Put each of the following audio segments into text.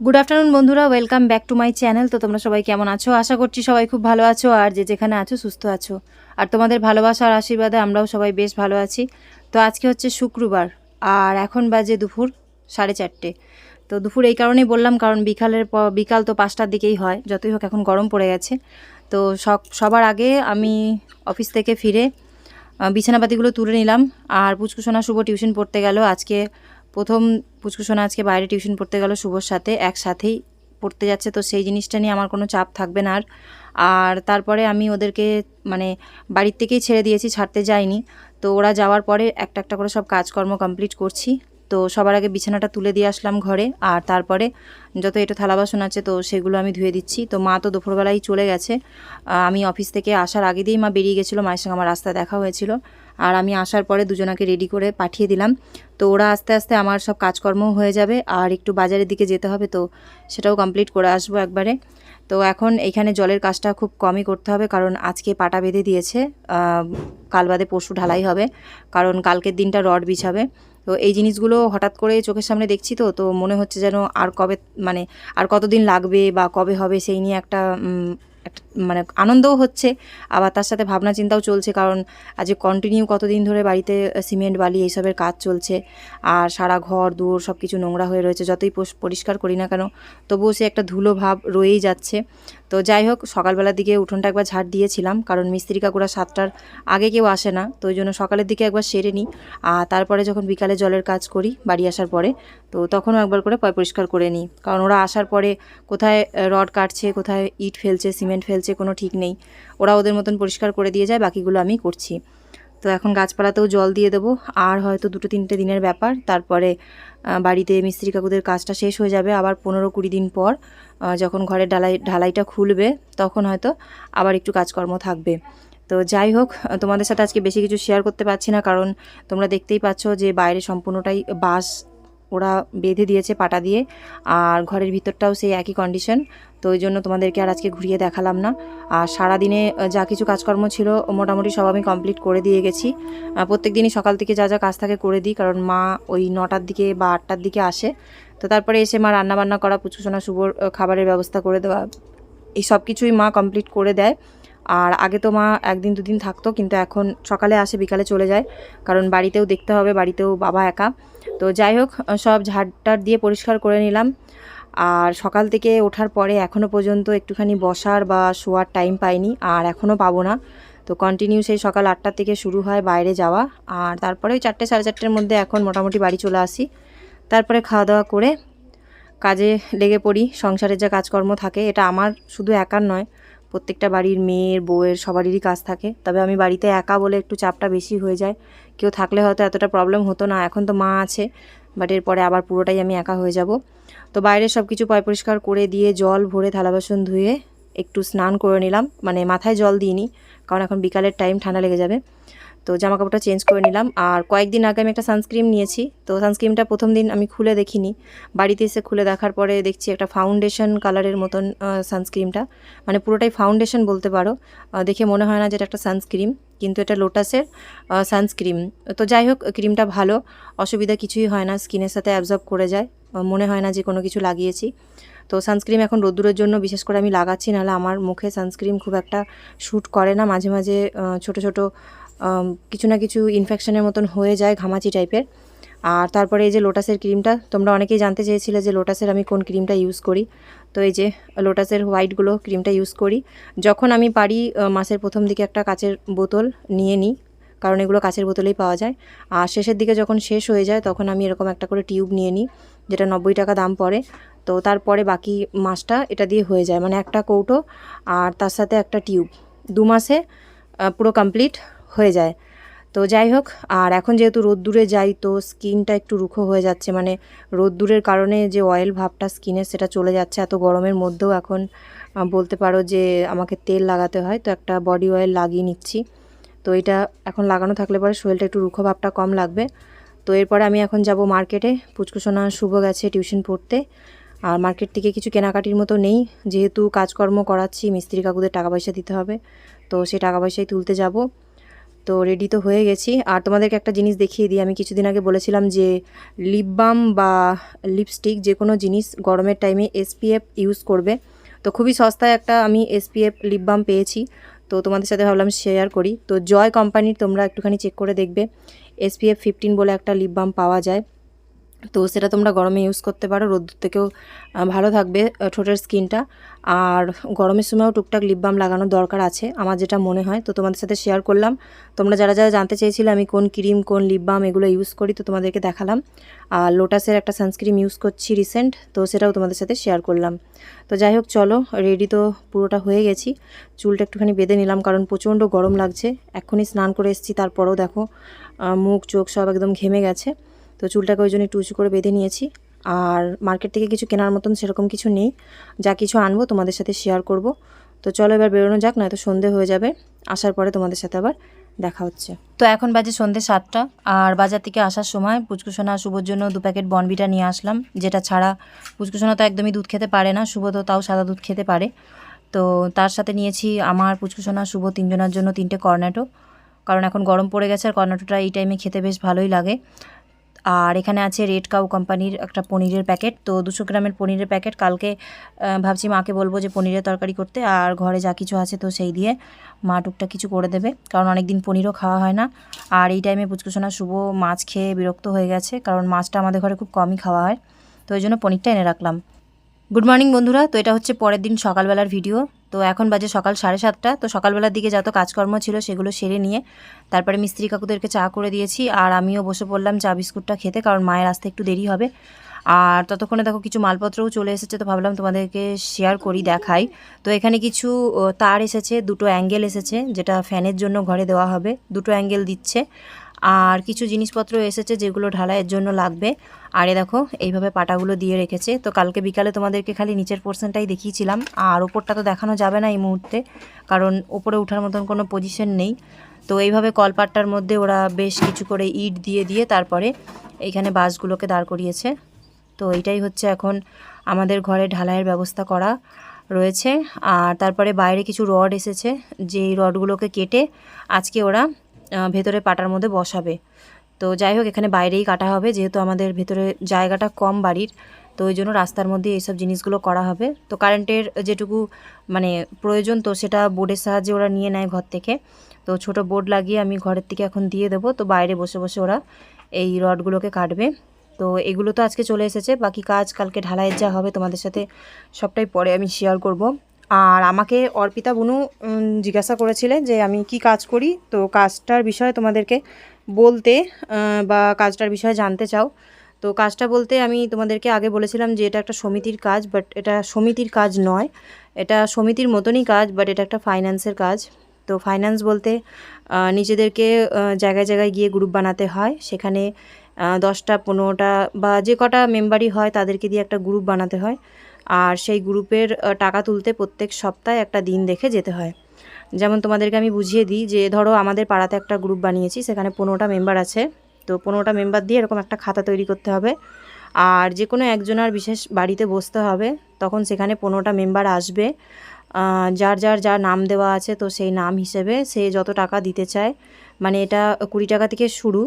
Good afternoon বন্ধুরা welcome back to my channel তো তোমরা সবাই কেমন আছো? আশা করছি সবাই খুব ভালো আছো, আর যে যেখানে আছো, সুস্থ আছো। আর তোমাদের ভালোবাসা আর আশীর্বাদে আমরাও সবাই বেশ ভালো আছি। তো আজকে হচ্ছে শুক্রবার, আর এখন বাজে দুপুর সাড়ে চারটে। তো দুপুর এই কারণেই বললাম, কারণ বিকালের বিকাল তো পাঁচটার দিকেই হয়, যতই হোক এখন গরম পড়ে গেছে। তো সব, সবার আগে আমি অফিস থেকে ফিরে বিছানাপাতিগুলো তুলে নিলাম, আর পুচকুসোনা শুভ টিউশন পড়তে গেল। আজকে প্রথম পুচকুসোনা আজকে বাইরে টিউশন পড়তে গেল শুভর সাথে, একসাথেই পড়তে যাচ্ছে। তো সেই জিনিসটা নিয়ে আমার কোনো চাপ থাকবে না আর। আর তারপরে আমি ওদেরকে মানে বাড়ির থেকেই ছেড়ে দিয়েছি, ছাড়তে যাইনি। তো ওরা যাওয়ার পরে একটা একটা করে সব কাজকর্ম কমপ্লিট করছি। তো সবার আগে বিছানাটা তুলে দিয়ে আসলাম ঘরে। আর তারপরে যত এটা থালা বাসন আছে তো সেগুলো আমি ধুয়ে দিচ্ছি। তো মা তো দুপুরবেলায় চলে গেছে। আমি অফিস থেকে আসার আগে দিয়েই মা বেরিয়ে গেছিল, মায়ের সঙ্গে আমার রাস্তা দেখা হয়েছিল। আর আমি আসার পরে দুজনাকে রেডি করে পাঠিয়ে দিলাম। তো ওরা আস্তে আস্তে আমার সব কাজকর্মও হয়ে যাবে, আর একটু বাজারের দিকে যেতে হবে তো সেটাও কমপ্লিট করে আসব একবারে। তো এখন এইখানে জলের কাজটা খুব কমই করতে হবে, কারণ আজকে পাটা বেঁধে দিয়েছে কাল বাদে পরশু ঢালাই হবে, কারণ কালকের দিনটা রড বিছাবে। তো এই জিনিসগুলো হঠাৎ করে চোখের সামনে দেখছি তো তো মনে হচ্ছে যেন আর কবে মানে আর কতদিন লাগবে বা কবে হবে সেই নিয়ে একটা মানে আনন্দও হচ্ছে। আবার তার সাথে ভাবনা চিন্তাও চলছে, কারণ আজ কন্টিনিউ কতদিন ধরে বাড়িতে সিমেন্ট বালি এইসবের কাজ চলছে, আর সারা ঘর দূর সব কিছু নোংরা হয়ে রয়েছে, যতই পরিষ্কার করি না কেন, তবুও সে একটা ধুলো ভাব রয়েই যাচ্ছে। তো যাই হোক, সকালবেলার দিকে উঠোনটা একবার ঝাড় দিয়েছিলাম, কারণ মিস্ত্রি কাকুরা সাতটার আগে কেউ আসে না, তো ওই জন্য সকালের দিকে একবার সেরে নিই। আর তারপরে যখন বিকালে জলের কাজ করি, বাড়ি আসার পরে, তো তখনও একবার করে পয় পরিষ্কার করে নিই, কারণ ওরা আসার পরে কোথায় রড কাটছে, কোথায় ইট ফেলছে, সিমেন্ট ফেলছে কোনো ঠিক নেই। ওরা ওদের মতন পরিষ্কার করে দিয়ে যায়, বাকিগুলো আমি করছি। তো এখন গাছপালাতেও জল দিয়ে দেবো, আর হয়তো দুটো তিনটে দিনের ব্যাপার, তারপরে বাড়িতে মিস্ত্রি কাকুদের কাজটা শেষ হয়ে যাবে আবার পনেরো কুড়ি দিন পর যখন ঘরের ঢালাই ঢালাইটা খুলবে, তখন হয়তো আবার একটু কাজকর্ম থাকবে। তো যাই হোক, তোমাদের সাথে আজকে বেশি কিছু শেয়ার করতে পারছি না, কারণ তোমরা দেখতেই পাচ্ছ যে বাইরে সম্পূর্ণটাই বাঁশ ওরা বেঁধে দিয়েছে পাটা দিয়ে, আর ঘরের ভিতরটাও সেই একই কন্ডিশন তো ওই জন্য তোমাদেরকে আর আজকে ঘুরিয়ে দেখালাম না। আর সারাদিনে যা কিছু কাজকর্ম ছিল, মোটামুটি সব আমি কমপ্লিট করে দিয়ে গেছি। প্রত্যেক দিনই সকাল থেকে যা যা কাজ থাকে করে দিই, কারণ মা ওই নটার দিকে বা আটটার দিকে আসে। তো তারপরে এসে মা রান্না বান্না করা পুচুসোনা শুভর খাবারের ব্যবস্থা করে দেওয়া, এই সব কিছুই মা কমপ্লিট করে দেয়। আর আগে তো মা একদিন দুদিন থাকতো, কিন্তু এখন সকালে আসে, বিকালে চলে যায়। কারণ বাড়িতেও দেখতে হবে, বাড়িতেও বাবা একা। তো যাই হোক সব ঝাড়টার দিয়ে পরিষ্কার করে নিলাম। আর সকাল থেকে ওঠার পরে এখনও পর্যন্ত একটুখানি বসার বা শোয়ার টাইম পাইনি, আর এখনও পাবো না। তো কন্টিনিউ সেই সকাল আটটার থেকে শুরু হয় বাইরে যাওয়া। আর তারপরে ওই চারটে, সাড়ে চারটের মধ্যে এখন মোটামুটি বাড়ি চলে আসি। তারপরে খাওয়া দাওয়া করে কাজে লেগে পড়ি। সংসারের যা কাজকর্ম থাকে, এটা আমার শুধু একার নয়, প্রত্যেকটা বাড়ির মেয়ের, বউয়ের, সবারই কাজ থাকে। তবে আমি বাড়িতে একা বলে একটু চাপটা বেশি হয়ে যায়। কেউ থাকলে হয়তো এতটা প্রবলেম হতো না, এখন তো মা আছে বাট এরপরে আবার পুরোটাই আমি একা হয়ে যাব। তো বাইরে সব কিছু পয় পরিষ্কার করে দিয়ে জল ভরে থালা বাসন ধুয়ে একটু স্নান করে নিলাম। মানে মাথায় জল দিইনি, কারণ এখন বিকালের টাইম ঠান্ডা লেগে যাবে। তো জামা কাপড়টা চেঞ্জ করে নিলাম। আর কয়েকদিন আগে আমি একটা সানস্ক্রিম নিয়েছি। তো সানস্ক্রিনটা প্রথম দিন আমি খুলে দেখিনি। বাড়িতে এসে খুলে দেখার পরে দেখছি একটা ফাউন্ডেশন কালারের মতন সানস্ক্রিনটা মানে পুরোটাই ফাউন্ডেশন বলতে পারো। দেখে মনে হয় না যে এটা একটা সানস্ক্রিন কিন্তু এটা লোটাসের সানস্ক্রিন তো যাই হোক, ক্রিমটা ভালো। অসুবিধা কিছুই হয় না, স্কিনের সাথে অ্যাবজর্ব করে যায়। মনে হয় না যে কোনো কিছু লাগিয়েছি। তো সানস্ক্রিন এখন রোদ্দুরের জন্য বিশেষ করে আমি লাগাচ্ছি, নাহলে আমার মুখে সানস্ক্রিম খুব একটা শ্যুট করে না। মাঝে মাঝে ছোট ছোট কিছু না কিছু ইনফেকশনের মতন হয়ে যায় ঘামাচি টাইপের আর তারপরে এই যে লোটাসের ক্রিমটা তোমরা অনেকেই জানতে চেয়েছিলে যে লোটাসের আমি কোন ক্রিমটা ইউজ করি। তো এই যে লোটাসের হোয়াইটগুলো ক্রিমটা ইউজ করি। যখন আমি পারি মাসের প্রথম দিকে একটা কাচের বোতল নিয়ে নিই, কারণ এগুলো কাচের বোতলেই পাওয়া যায়। আর শেষের দিকে যখন শেষ হয়ে যায়, তখন আমি এরকম একটা করে টিউব নিয়ে নিই, যেটা নব্বই টাকা দাম পড়ে। তো তারপরে বাকি মাসটা এটা দিয়ে হয়ে যায় মানে একটা কৌটো আর তার সাথে একটা টিউব দু মাসে পুরো কমপ্লিট হয়ে যায়। তো যাই হোক, আর এখন যেহেতু রোদ্দুরে যাই, তো স্কিনটা একটু রুখো হয়ে যাচ্ছে। মানে রোদ্দুরের কারণে যে অয়েল ভাবটা স্কিনে সেটা চলে যাচ্ছে। এত গরমের মধ্যেও এখন বলতে পারো যে আমাকে তেল লাগাতে হয়। তো একটা বডি অয়েল লাগিয়ে নিচ্ছি। তো এটা এখন লাগানো থাকলে পরে শরীরটা একটু রুখো ভাবটা কম লাগবে। তো এরপরে আমি এখন যাব মার্কেটে পুচকুসোনা শুভ গেছে টিউশন পড়তে। আর মার্কেট থেকে কিছু কেনাকাটির মতো নেই। যেহেতু কাজকর্ম করাচ্ছি, মিস্ত্রি কাকুদের টাকা পয়সা দিতে হবে। তো সেই টাকা পয়সাই তুলতে যাব। তো রেডি তো হয়ে গেছি। আর তোমাদেরকে একটা জিনিস দেখিয়ে দিই। আমি কিছুদিন আগে বলেছিলাম যে লিপ বাম বা লিপস্টিক যে কোনো জিনিস গরমের টাইমে এসপিএফ ইউজ করবে। তো খুবই সস্তায় একটা আমি এসপিএফ লিপ বাম পেয়েছি। তো তোমাদের সাথে ভাবলাম শেয়ার করি। তো জয় কোম্পানির তোমরা একটুখানি চেক করে দেখবে। এসপিএফ ফিফটিন বলে একটা লিপ বাম পাওয়া যায়। তো সেটা তোমরা গরমে ইউজ করতে পারো। রোদ্দুর থেকেও ভালো থাকবে ঠোঁটের স্কিনটা আর গরমের সময়ও টুকটাক লিপ বাম লাগানোর দরকার আছে। আমার যেটা মনে হয়, তো তোমাদের সাথে শেয়ার করলাম। তোমরা যারা যারা জানতে চেয়েছিলে আমি কোন ক্রিম কোন লিপ বাম এগুলো ইউজ করি, তো তোমাদেরকে দেখালাম। আর লোটাসের একটা সানস্ক্রিম ইউজ করছি রিসেন্ট তো সেটাও তোমাদের সাথে শেয়ার করলাম। তো যাই হোক, চলো রেডি তো পুরোটা হয়ে গেছি। চুলটা একটুখানি বেঁধে নিলাম, কারণ প্রচণ্ড গরম লাগছে। এক্ষুনি স্নান করে এসেছি, তারপরেও দেখো মুখ, চোখ সব একদম ঘেমে গেছে। তো চুলটাকে ওই জন্য একটু উঁচু করে বেঁধে নিয়েছি। আর মার্কেট থেকে কিছু কেনার মতন সেরকম কিছু নেই। যা কিছু আনব তোমাদের সাথে শেয়ার করব। তো চলো এবার বেরোনো যাক, নয়তো সন্ধে হয়ে যাবে। আসার পরে তোমাদের সাথে আবার দেখা হচ্ছে। তো এখন বাজে সন্ধে সাতটা, আর বাজার থেকে আসার সময় পুচকুসোনা শুভর জন্য দু প্যাকেট বনবিটা নিয়ে আসলাম, যেটা ছাড়া পুচকুসোনা তো একদমই দুধ খেতে পারে না, শুভ তো তাও সাদা দুধ খেতে পারে। তো তার সাথে নিয়েছি আমার পুচকুসোনা, শুভ তিনজনের জন্য তিনটে কর্নেটো, কারণ এখন গরম পড়ে গেছে আর কর্নেটোটা এই টাইমে খেতে বেশ ভালোই লাগে। আর এখানে আছে রেড কাউ কোম্পানির একটা পনিরের প্যাকেট। তো দুশো গ্রামের পনিরের প্যাকেট। কালকে ভাবছি মাকে বলব যে পনিরের তরকারি করতে। আর ঘরে যা কিছু আছে তো সেই দিয়ে মা টুকটা কিছু করে দেবে। কারণ অনেক দিন পনিরও খাওয়া হয় না। আর এই টাইমে পুচকুসোনা শুভ মাছ খেয়ে বিরক্ত হয়ে গেছে। কারণ মাছটা আমাদের ঘরে খুব কমই খাওয়া হয়। তো ওই জন্য পনিরটা এনে রাখলাম। গুড মর্নিং বন্ধুরা। তো এটা হচ্ছে পরের দিন সকালবেলার ভিডিও তো এখন বাজে সকাল সাড়ে সাতটা। তো সকালবেলার দিকে যত কাজকর্ম ছিল সেগুলো সেরে নিয়ে তারপরে মিস্ত্রি কাকুদেরকে চা করে দিয়েছি আর আমিও বসে পড়লাম চা বিস্কুটটা খেতে কারণ মায়ের আসতে একটু দেরি হবে। আর ততক্ষণে দেখো কিছু মালপত্রও চলে এসেছে, তো ভাবলাম তোমাদেরকে শেয়ার করি, দেখাই। তো এখানে কিছু তার এসেছে, দুটো অ্যাঙ্গেল এসেছে, যেটা ফ্যানের জন্য ঘরে দেওয়া হবে। দুটো অ্যাঙ্গেল দিচ্ছে। আর কিছু জিনিসপত্র এসেছে যেগুলো ঢালাইয়ের জন্য লাগবে। আর এ দেখো, এইভাবে পাটাগুলো দিয়ে রেখেছে। তো কালকে বিকালে তোমাদেরকে খালি নিচের পোর্শনটাই দেখিয়েছিলাম। আর ওপরটা তো দেখানো যাবে না এই মুহূর্তে, কারণ ওপরে ওঠার মতন কোনো পজিশন নেই। তো এইভাবে কলপাটটার মধ্যে ওরা বেশ কিছু করে ইট দিয়ে দিয়ে তারপরে এইখানে বাসগুলোকে দাঁড় করিয়েছে। তো এইটাই হচ্ছে এখন আমাদের ঘরে ঢালাইয়ের ব্যবস্থা করা রয়েছে। আর তারপরে বাইরে কিছু রড এসেছে, যেই রডগুলোকে কেটে আজকে ওরা ভেতরে পাটার মধ্যে বসাবে। তো যাই হোক, এখানে বাইরেই কাটা হবে, যেহেতু আমাদের ভেতরে জায়গাটা কম বাড়ির, তো ওই জন্য রাস্তার মধ্যে এইসব জিনিসগুলো করা হবে। তো কারেন্টের যেটুকু মানে প্রয়োজন, তো সেটা বোর্ডের সাহায্যে ওরা নিয়ে নেয় ঘর থেকে। তো ছোট বোর্ড লাগিয়ে আমি ঘরের থেকে এখন দিয়ে দেবো। তো বাইরে বসে বসে ওরা এই রডগুলোকে কাটবে। তো এগুলো তো আজকে চলে এসেছে, বাকি কাজ কালকে ঢালাইয়ের যা হবে তোমাদের সাথে সবটাই পরে আমি শেয়ার করব। আর আমাকে অর্পিতা বুনু জিজ্ঞাসা করেছিলেন যে আমি কি কাজ করি। তো কাজটার বিষয়ে তোমাদেরকে বলতে বা কাজটার বিষয়ে জানতে চাও। তো কাজটা বলতে আমি তোমাদেরকে আগে বলেছিলাম যে এটা একটা সমিতির কাজ বাট এটা সমিতির কাজ নয়। এটা সমিতির মতনই কাজ বাট এটা একটা ফাইন্যান্সের কাজ। তো ফাইন্যান্স বলতে নিজেদেরকে জায়গায় জায়গায় গিয়ে গ্রুপ বানাতে হয়। সেখানে দশটা, পনেরোটা বা যে কটা মেম্বারই হয়, তাদেরকে দিয়ে একটা গ্রুপ বানাতে হয়। আর সেই গ্রুপের টাকা তুলতে প্রত্যেক সপ্তাহে একটা দিন দেখে যেতে হয়। যেমন তোমাদেরকে আমি বুঝিয়ে দিই যে, ধরো আমাদের পাড়াতে একটা গ্রুপ বানিয়েছি, সেখানে পনেরোটা মেম্বার আছে। তো পনেরোটা মেম্বার দিয়ে এরকম একটা খাতা তৈরি করতে হবে। আর যে কোনো একজনের বিশেষ বাড়িতে বসতে হবে, তখন সেখানে পনেরোটা মেম্বার আসবে। যার যার যার নাম দেওয়া আছে, তো সেই নাম হিসেবে সে যত টাকা দিতে চায় মানে এটা কুড়ি টাকা থেকে শুরু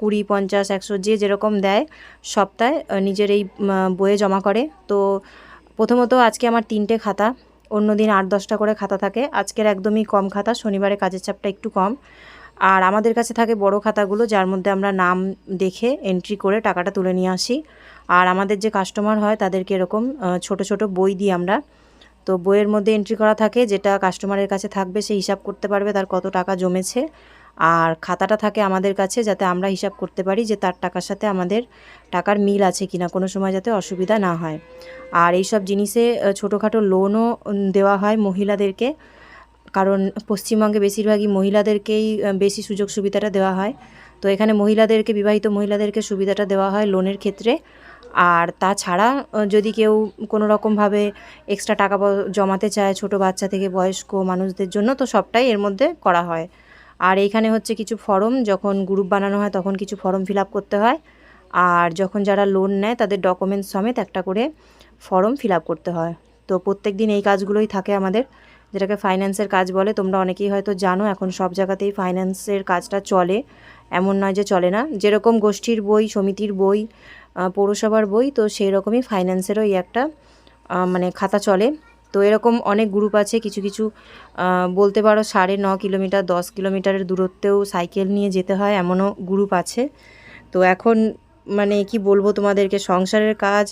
কুড়ি, পঞ্চাশ, একশো, যে যেরকম দেয় সপ্তাহে নিজের এই বইয়ে জমা করে। তো প্রথমত আজকে আমার তিনটে খাতা অন্য দিন আট, দশটা করে খাতা থাকে। আজকের একদমই কম খাতা, শনিবারে কাজের চাপটা একটু কম। আর আমাদের কাছে থাকে বড় খাতাগুলো, যার মধ্যে আমরা নাম দেখে এন্ট্রি করে টাকাটা তুলে নিয়ে আসি। আর আমাদের যে কাস্টমার হয়, তাদেরকে এরকম ছোট ছোট বই দিই আমরা। তো বইয়ের মধ্যে এন্ট্রি করা থাকে, যেটা কাস্টমারের কাছে থাকবে, সে হিসাব করতে পারবে তার কত টাকা জমেছে। আর খাতাটা থাকে আমাদের কাছে যাতে আমরা হিসাব করতে পারি যে তার টাকার সাথে আমাদের টাকার মিল আছে কিনা, কোনো সময় যাতে অসুবিধা না হয়। আর এই সব জিনিসে ছোটোখাটো লোনও দেওয়া হয় মহিলাদেরকে। কারণ পশ্চিমবঙ্গে বেশিরভাগই মহিলাদেরকেই বেশি সুযোগ সুবিধাটা দেওয়া হয়। তো এখানে মহিলাদেরকে, বিবাহিত মহিলাদেরকে সুবিধাটা দেওয়া হয় লোনের ক্ষেত্রে। আর তাছাড়া যদি কেউ কোনো রকমভাবে এক্সট্রা টাকা জমাতে চায় ছোট বাচ্চা থেকে বয়স্ক মানুষদের জন্য, তো সবটাই এর মধ্যে করা হয়। আর এইখানে হচ্ছে কিছু ফর্ম, যখন গ্রুপ বানানো হয় তখন কিছু ফর্ম ফিল করতে হয়। আর যখন যারা লোন নেয়, তাদের ডকুমেন্টস সমেত একটা করে ফর্ম ফিল করতে হয়। তো প্রত্যেক দিন এই কাজগুলোই থাকে আমাদের, যেটাকে ফাইন্যান্সের কাজ বলে। তোমরা অনেকেই হয়তো জানো, এখন সব জায়গাতেই ফাইন্যান্সের কাজটা চলে। এমন নয় যে চলে না। যেরকম গোষ্ঠীর বই, সমিতির বই পৌরসভার বই, তো সেই রকমই ফাইন্যান্সেরও এই একটা মানে খাতা চলে। তো এরকম অনেক গ্রুপ আছে, কিছু কিছু বলতে পারো সাড়ে ন কিলোমিটার, দশ কিলোমিটারের দূরত্বেও সাইকেল নিয়ে যেতে হয়, এমনও গ্রুপ আছে। তো এখন মানে কি বলব তোমাদেরকে, সংসারের কাজ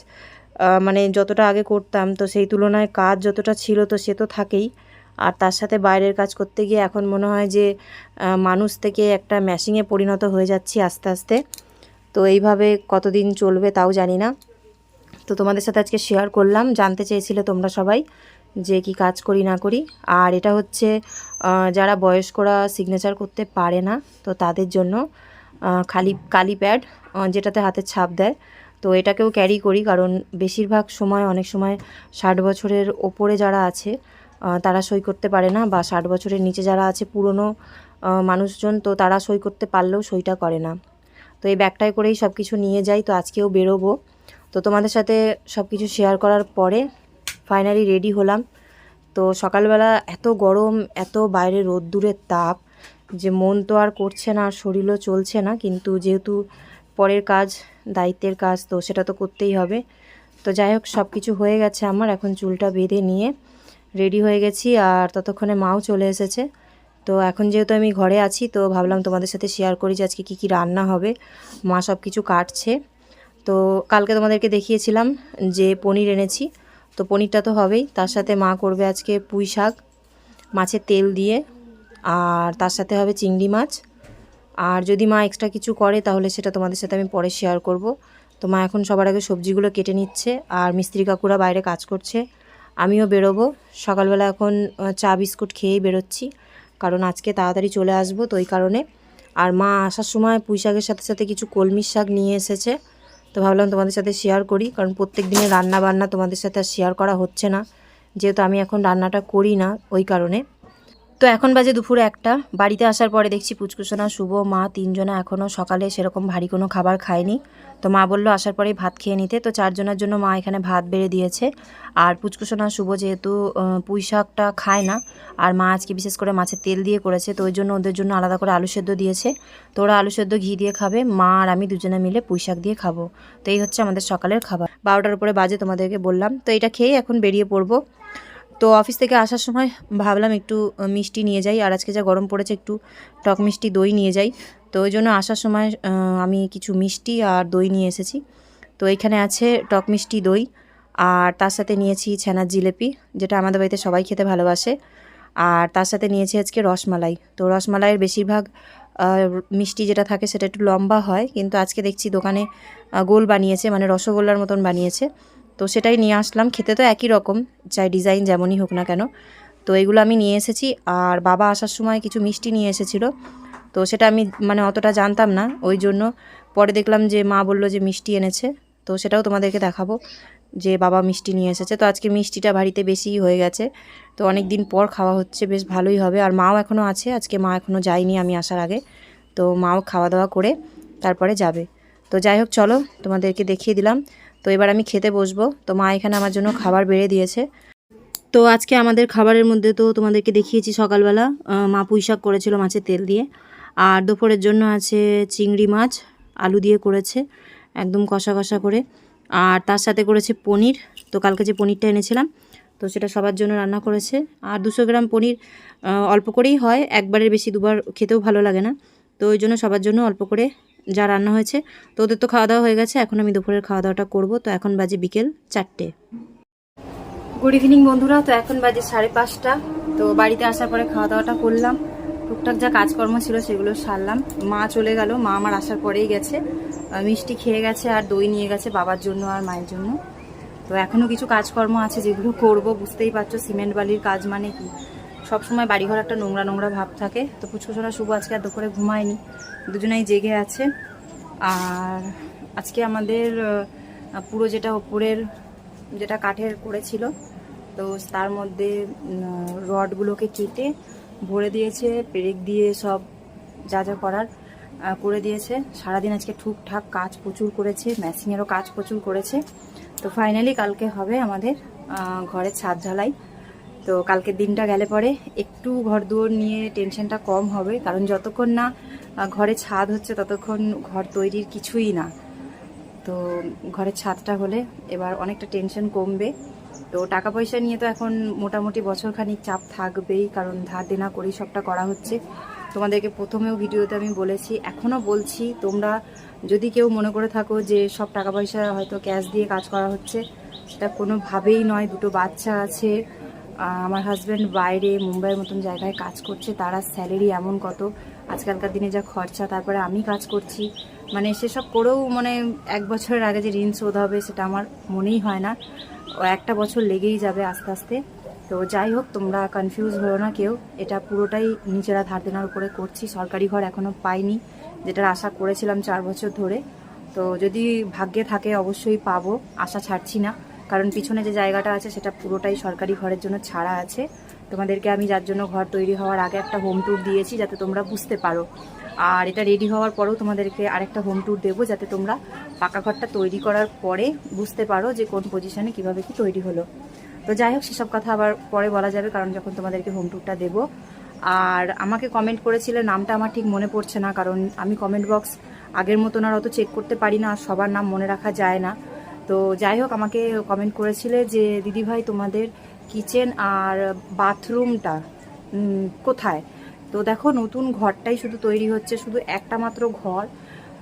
মানে যতটা আগে করতাম, তো সেই তুলনায় কাজ যতটা ছিল তো সে তো থাকেই। আর তার সাথে বাইরের কাজ করতে গিয়ে এখন মনে হয় যে মানুষ থেকে একটা ম্যাশিংয়ে পরিণত হয়ে যাচ্ছি আস্তে আস্তে। তো এইভাবে কতদিন চলবে তাও জানি না। তো তোমাদের সাথে আজকে শেয়ার করলাম, জানতে চেয়েছিলে তোমরা সবাই যে কি কাজ করি না করি। আর এটা হচ্ছে যারা বয়স্করা সিগনেচার করতে পারে না, তো তাদের জন্য খালি, কালি প্যাড যেটাতে হাতের ছাপ দেয়। তো এটাকেও ক্যারি করি, কারণ বেশিরভাগ সময়, অনেক সময় ষাট বছরের ওপরে যারা আছে তারা সই করতে পারে না বা ষাট বছরের নিচে যারা আছে, পুরনো মানুষজন, তো তারা সই করতে পারলেও সইটা করে না। তো এই ব্যাগটায় করেই সব কিছু নিয়ে যাই, তো আজকেও বেরোবো। তো তোমাদের সাথে সব কিছু শেয়ার করার পরে ফাইনালি রেডি হলাম। তো সকালবেলা এত গরম, এত বাইরে রোদ্দুরের তাপ যে মন তো আর করছে না, আর শরীরও চলছে না। কিন্তু যেহেতু পরের কাজ, দায়িত্বের কাজ, তো সেটা তো করতেই হবে। তো যাই হোক সব কিছু হয়ে গেছে আমার। এখন চুলটা বেঁধে নিয়ে রেডি হয়ে গেছি, আর ততক্ষণে মাও চলে এসেছে। তো এখন যেহেতু আমি ঘরে আছি, তো ভাবলাম তোমাদের সাথে শেয়ার করি যে আজকে কী কী রান্না হবে। মা সব কিছু কাটছে। তো কালকে তোমাদেরকে দেখিয়েছিলাম যে পনির এনেছি। তো পনিরটা তো হবেই। তার সাথে মা করবে আজকে পুঁই শাক, মাছের তেল দিয়ে, আর তার সাথে হবে চিংড়ি মাছ। আর যদি মা এক্সট্রা কিছু করে, তাহলে সেটা তোমাদের সাথে আমি পরে শেয়ার করব। তো মা এখন সবার আগে সবজিগুলো কেটে নিচ্ছে, আর মিস্ত্রি কাকুরা বাইরে কাজ করছে। আমিও বেরোবো। সকালবেলা এখন চা, বিস্কুট খেয়েই বেরোচ্ছি। কারণ আজকে তাড়াতাড়ি চলে আসব, তো ওই কারণে। আর মা আসার সময় পুঁই শাকের সাথে সাথে কিছু কলমির শাক নিয়ে এসেছে। তো ভাবলাম তোমাদের সাথে শেয়ার করি, কারণ প্রত্যেক দিনে রান্না বান্না তোমাদের সাথে আর শেয়ার করা হচ্ছে না। যেহেতু আমি এখন রান্নাটা করি না, ওই কারণে। তো এখন বাজে দুপুরে একটা। বাড়িতে আসার পরে দেখছি পুচকুসোনা শুভ, মা তিনজনা এখনও সকালে সেরকম ভারী কোনো খাবার খায়নি। তো মা বলল আসার পরেই ভাত খেয়ে নিতে। তো চারজনের জন্য মা এখানে ভাত বেড়ে দিয়েছে। আর পুচকুসোনা শুভ যেহেতু পুঁই শাকটা খায় না, আর মা আজকে বিশেষ করে মাছের তেল দিয়ে করেছে, তো ওই জন্য ওদের জন্য আলাদা করে আলু সেদ্ধ দিয়েছে। তো ওরা আলু সেদ্ধ ঘি দিয়ে খাবে, মা আর আমি দুজনে মিলে পুঁই শাক দিয়ে খাব। তো এই হচ্ছে আমাদের সকালের খাবার। বারোটার উপরে বাজে তোমাদেরকে বললাম। তো এটা খেয়ে এখন বেরিয়ে পড়ব। তো অফিস থেকে আসার সময় ভাবলাম একটু মিষ্টি নিয়ে যাই। আর আজকে যা গরম পড়েছে, একটু টক মিষ্টি দই নিয়ে যাই। তো ওই জন্য আসার সময় আমি কিছু মিষ্টি আর দই নিয়ে এসেছি। তো এখানে আছে টক মিষ্টি দই। আর তার সাথে নিয়েছি ছানার জিলেপি, যেটা আমাদের বাড়িতে সবাই খেতে ভালোবাসে। আর তার সাথে নিয়েছি আজকে রসমালাই। তো রসমালাইয়ের বেশিরভাগ মিষ্টি যেটা থাকে সেটা একটু লম্বা হয়। কিন্তু আজকে দেখছি দোকানে গোল বানিয়েছে মানে রসগোল্লার মতন বানিয়েছে। তো সেটাই নিয়ে আসলাম। খেতে তো একই রকম, চাই ডিজাইন যেমনই হোক না কেন। তো এগুলো আমি নিয়ে এসেছি। আর বাবা আসার সময় কিছু মিষ্টি নিয়ে এসেছিল। তো সেটা আমি মানে অতটা জানতাম না। ওই জন্য পরে দেখলাম যে মা বলল যে মিষ্টি এনেছে। তো সেটাও তোমাদেরকে দেখাবো যে বাবা মিষ্টি নিয়ে এসেছে। তো আজকে মিষ্টিটা বাড়িতে বেশিই হয়ে গেছে। তো অনেক দিন পর খাওয়া হচ্ছে, বেশ ভালোই হবে। আর মাও এখনও আছে। আজকে মা এখনও যায়নি আমি আসার আগে। তো মাও খাওয়া দাওয়া করে তারপরে যাবে। তো যাই হোক, চলো তোমাদেরকে দেখিয়ে দিলাম। তো এবার আমি খেতে বসবো। তো মা এখানে আমার জন্য খাবার বেড়ে দিয়েছে। তো আজকে আমাদের খাবারের মধ্যে তো তোমাদেরকে দেখিয়েছি সকালবেলা। মা পুঁই শাক করেছিল মাছের তেল দিয়ে। আর দুপুরের জন্য আছে চিংড়ি মাছ, আলু দিয়ে করেছে, একদম কষা কষা করে। আর তার সাথে করেছে পনির। তো কালকে যে পনিরটা এনেছিলাম, তো সেটা সবার জন্য রান্না করেছে। আর দুশো গ্রাম পনির অল্প করেই হয়। একবারের বেশি দুবার খেতেও ভালো লাগে না। তো ওই জন্য সবার জন্য অল্প করে যা রান্না হয়েছে। তো ওদের তো খাওয়া দাওয়া হয়ে গেছে, এখন আমি দুপুরের খাওয়া দাওয়াটা করব। তো এখন বাজে বিকেল চারটে। গুড ইভিনিং বন্ধুরা। তো এখন বাজে সাড়ে পাঁচটা। তো বাড়িতে আসার পরে খাওয়া দাওয়াটা করলাম। টুকটাক যা কাজকর্ম ছিল সেগুলো সারলাম। মা চলে গেল। মা আমার আসার পরেই গেছে। মিষ্টি খেয়ে গেছে আর দই নিয়ে গেছে বাবার জন্য আর মায়ের জন্য। তো এখনও কিছু কাজকর্ম আছে যেগুলো করব, বুঝতেই পারছ। সিমেন্ট বালির কাজ মানে কি? সবসময় বাড়িঘর একটা নোংরা নোংরা ভাব থাকে। তো পুচকুচোরা শুভ আজকে আর দুপুরে ঘুমায়নি। দুজনেই জেগে আছে। আর আজকে আমাদের পুরো যেটা ওপরের, যেটা কাঠের করেছিল, তো তার মধ্যে রডগুলোকে কেটে ভরে দিয়েছে, পেরেক দিয়ে সব যা যা করার করে দিয়েছে। সারাদিন আজকে ঠুকঠাক কাজ প্রচুর করেছে ম্যাচিংয়েরও কাজ প্রচুর করেছে। তো ফাইনালি কালকে হবে আমাদের ঘরের ছাদ ঢালাই। তো কালকের দিনটা গেলে পরে একটু ঘর দুয়ার নিয়ে টেনশনটা কম হবে, কারণ যতক্ষণ না ঘরে ছাদ হচ্ছে ততক্ষণ ঘর তৈরির কিছুই না। তো ঘরের ছাদটা হলে এবার অনেকটা টেনশন কমবে। তো টাকা পয়সা নিয়ে তো এখন মোটামুটি বছরখানিক চাপ থাকবেই, কারণ ধার দেনা করেই সবটা করা হচ্ছে। তোমাদেরকে প্রথমেও ভিডিওতে আমি বলেছি এখনও বলছি, তোমরা যদি কেউ মনে করে থাকো যে সব টাকা পয়সা হয়তো ক্যাশ দিয়ে কাজ করা হচ্ছে, সেটা কোনোভাবেই নয়, দুটো বাচ্চা আছে আমার হাজব্যান্ড বাইরে মুম্বাইয়ের মতন জায়গায় কাজ করছে, তারা স্যালারি এমন কত? আজকালকার দিনে যা খরচা, তারপরে আমি কাজ করছি। মানে সেসব করেও মানে এক বছরের আগে যে ঋণ শোধ হবে, সেটা আমার মনেই হয় না। একটা বছর লেগেই যাবে আস্তে আস্তে। তো যাই হোক, তোমরা কনফিউজ হও না কেউ। এটা পুরোটাই নিজেরা ধার দেনার উপরে করছি। সরকারি ঘর এখনও পাইনি, যেটার আশা করেছিলাম চার বছর ধরে। তো যদি ভাগ্যে থাকে, অবশ্যই পাবো। আশা ছাড়ছি না। কারণ পিছনে যে জায়গাটা আছে সেটা পুরোটাই সরকারি ঘরের জন্য ছাড়া আছে। তোমাদেরকে আমি যার জন্য ঘর তৈরি হওয়ার আগে একটা হোম ট্যুর দিয়েছি যাতে তোমরা বুঝতে পারো। আর এটা রেডি হওয়ার পরেও তোমাদেরকে আরেকটা হোম ট্যুর দেবো যাতে তোমরা পাকা ঘরটা তৈরি করার পরে বুঝতে পারো যে কোন পজিশনে কীভাবে কি তৈরি হলো। তো যাই হোক, সেসব কথা আবার পরে বলা যাবে কারণ যখন তোমাদেরকে হোম ট্যুরটা দেবো। আর আমাকে কমেন্ট করেছিলে, নামটা আমার ঠিক মনে পড়ছে না কারণ আমি কমেন্ট বক্স আগের মতন আর অত চেক করতে পারি না সবার নাম মনে রাখা যায় না। তো যাই হোক, আমাকে কমেন্ট করেছিলে যে, দিদিভাই, তোমাদের কিচেন আর বাথরুমটা কোথায়? তো দেখো, নতুন ঘরটাই শুধু তৈরি হচ্ছে, শুধু একটা মাত্র ঘর।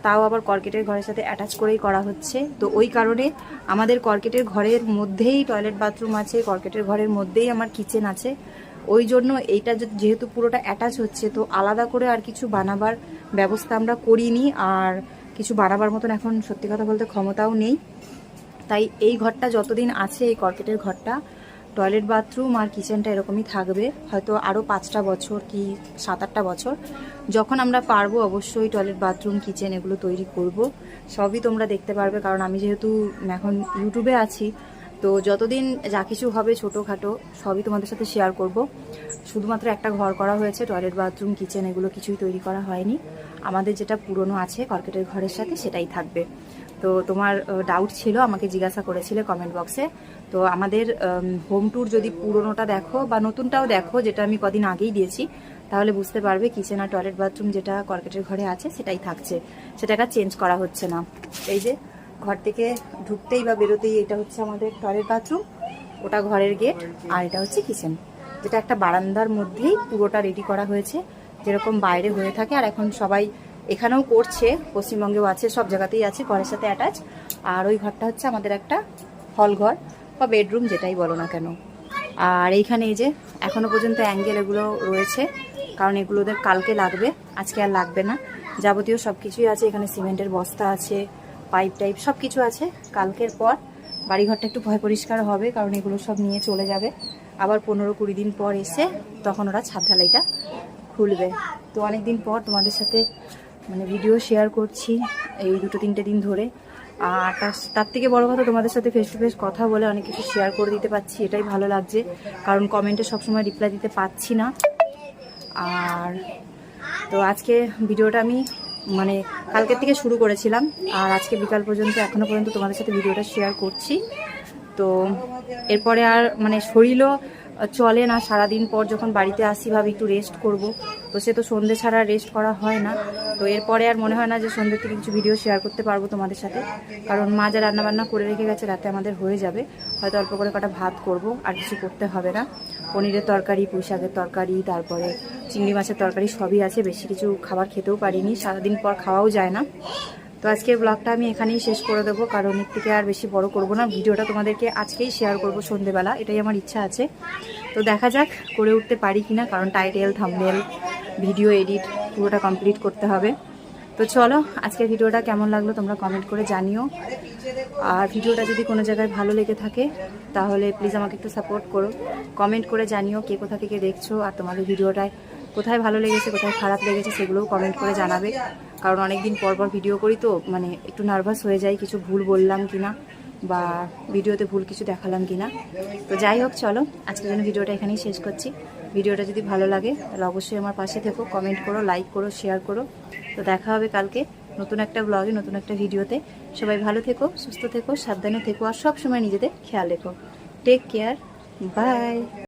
তাও আবার কর্কেটের ঘরের সাথে অ্যাটাচ করেই করা হচ্ছে। তো ওই কারণে আমাদের কর্কেটের ঘরের মধ্যেই টয়লেট বাথরুম আছে, কর্কেটের ঘরের মধ্যেই আমার কিচেন আছে। ওই জন্য এইটা যেহেতু পুরোটা অ্যাটাচ হচ্ছে, তো আলাদা করে আর কিছু বানাবার ব্যবস্থা আমরা করিনি। আর কিছু বানাবার মতন এখন সত্যি কথা বলতে ক্ষমতাও নেই। তাই এই ঘরটা যতদিন আছে, এই কর্কেটের ঘরটা টয়লেট বাথরুম আর কিচেনটা এরকমই থাকবে। হয়তো আরও পাঁচটা বছর কি সাত আটটা বছর। যখন আমরা পারব অবশ্যই টয়লেট বাথরুম কিচেন এগুলো তৈরি করব। সবই তোমরা দেখতে পারবে, কারণ আমি যেহেতু এখন ইউটিউবে আছি, তো যতদিন যা কিছু হবে ছোটোখাটো সবই তোমাদের সাথে শেয়ার করব। শুধুমাত্র একটা ঘর করা হয়েছে টয়লেট বাথরুম কিচেন এগুলো কিছুই তৈরি করা হয়নি। আমাদের যেটা পুরনো আছে কর্কেটের ঘরের সাথে সেটাই থাকবে। তো তোমার ডাউট ছিল, আমাকে জিজ্ঞাসা করেছিলে কমেন্ট বক্সে তো আমাদের হোম ট্যুর যদি পুরনোটা দেখো বা নতুনটাও দেখো, যেটা আমি কদিন আগেই দিয়েছি, তাহলে বুঝতে পারবে কিচেন আর টয়লেট বাথরুম যেটা কর্কেটের ঘরে আছে, সেটাই থাকছে। সেটাকে চেঞ্জ করা হচ্ছে না। এই যে, ঘর থেকে ঢুকতেই বা বেরোতেই এটা হচ্ছে আমাদের টয়লেট বাথরুম ওটা ঘরের গেট আর এটা হচ্ছে কিচেন যেটা একটা বারান্দার মধ্যেই পুরোটা রেডি করা হয়েছে, যেরকম বাইরে হয়ে থাকে, আর এখন সবাই এখানেও করছে, পশ্চিমবঙ্গেও আছে, সব জায়গাতেই আছে, ঘরের সাথে অ্যাটাচ আর ওই ঘরটা হচ্ছে আমাদের একটা হল ঘর বা বেডরুম যেটাই বলো না কেন। আর এইখানে এই যে এখনও পর্যন্ত অ্যাঙ্গেল এগুলো রয়েছে, কারণ এগুলো ওদের কালকে লাগবে, আজকে আর লাগবে না। যাবতীয় সব কিছুই আছে, এখানে সিমেন্টের বস্তা আছে পাইপ টাইপ সব কিছু আছে। কালকের পর বাড়িঘরটা একটু ভয় পরিষ্কার হবে, কারণ এগুলো সব নিয়ে চলে যাবে। আবার পনেরো কুড়ি দিন পর এসে তখন ওরা ছাদ ঢালাইটা খুলবে। তো অনেক দিন পর তোমাদের সাথে মানে ভিডিও শেয়ার করছি এই দুটো, তিনটে দিন ধরে। আর তার- থেকে বড় কথা তোমাদের সাথে ফেস টু ফেস কথা বলে অনেক কিছু শেয়ার করে দিতে পারছি, এটাই ভালো লাগছে। কারণ কমেন্টে সবসময় রিপ্লাই দিতে পারছি না। আর তো আজকে ভিডিওটা আমি মানে কালকের থেকে শুরু করেছিলাম, আর আজকে বিকাল পর্যন্ত, এখনও পর্যন্ত তোমাদের সাথে ভিডিওটা শেয়ার করছি। তো এরপরে আর মানে শরীরও চলে না, সারাদিন পর যখন বাড়িতে আসি ভাবি একটু রেস্ট করব। তো সে তো সন্ধে ছাড়া রেস্ট করা হয় না। তো এরপরে আর মনে হয় না যে সন্ধ্যে থেকে কিছু ভিডিও শেয়ার করতে পারব তোমাদের সাথে। কারণ মা যা রান্নাবান্না করে রেখে গেছে, রাতে আমাদের হয়ে যাবে। হয়তো অল্প করে কটা ভাত করব, আর কিছু করতে হবে না। পনিরের তরকারি পুঁই শাকের তরকারি, তারপরে চিংড়ি মাছের তরকারি সবই আছে। বেশি কিছু খাবার খেতেও পারিনি। সারাদিন পর খাওয়াও যায় না। তো আজকের ব্লগটা আমি এখানেই শেষ করে দেবো, কারণ এর থেকে আর বেশি বড় করব না। ভিডিওটা তোমাদেরকে আজকেই শেয়ার করব সন্ধেবেলা, এটাই আমার ইচ্ছা আছে। তো দেখা যাক, করে উঠতে পারি কিনা, কারণ টাইটেল থাম্বনেল ভিডিও এডিট পুরোটা কমপ্লিট করতে হবে। তো চলো, আজকের ভিডিওটা কেমন লাগল তোমরা কমেন্ট করে জানিও। আর ভিডিওটা যদি কোনো জায়গায় ভালো লেগে থাকে, তাহলে প্লিজ আমাকে একটু সাপোর্ট করো। কমেন্ট করে জানিও কে কোথা থেকে দেখছ, আর তোমাদের ভিডিওটায় কোথায় ভালো লেগেছে, কোথায় খারাপ লেগেছে, সেগুলোও কমেন্ট করে জানাবে। কারণ অনেকদিন পর পর ভিডিও করি তো মানে একটু নার্ভাস হয়ে যাই কিছু ভুল বললাম কিনা বা ভিডিওতে ভুল কিছু দেখালাম কিনা। তো যাই হোক, চলো, আজকের জন্য ভিডিওটা এখানেই শেষ করছি। ভিডিওটা যদি ভালো লাগে, তাহলে অবশ্যই আমার পাশে থেকো কমেন্ট করো লাইক করো শেয়ার করো। তো দেখা হবে কালকে নতুন একটা ব্লগে নতুন একটা ভিডিওতে সবাই ভালো থেকো, সুস্থ থেকো, সাবধানে থেকো, আর সব সময় নিজেদের খেয়াল রেখো। Take care bye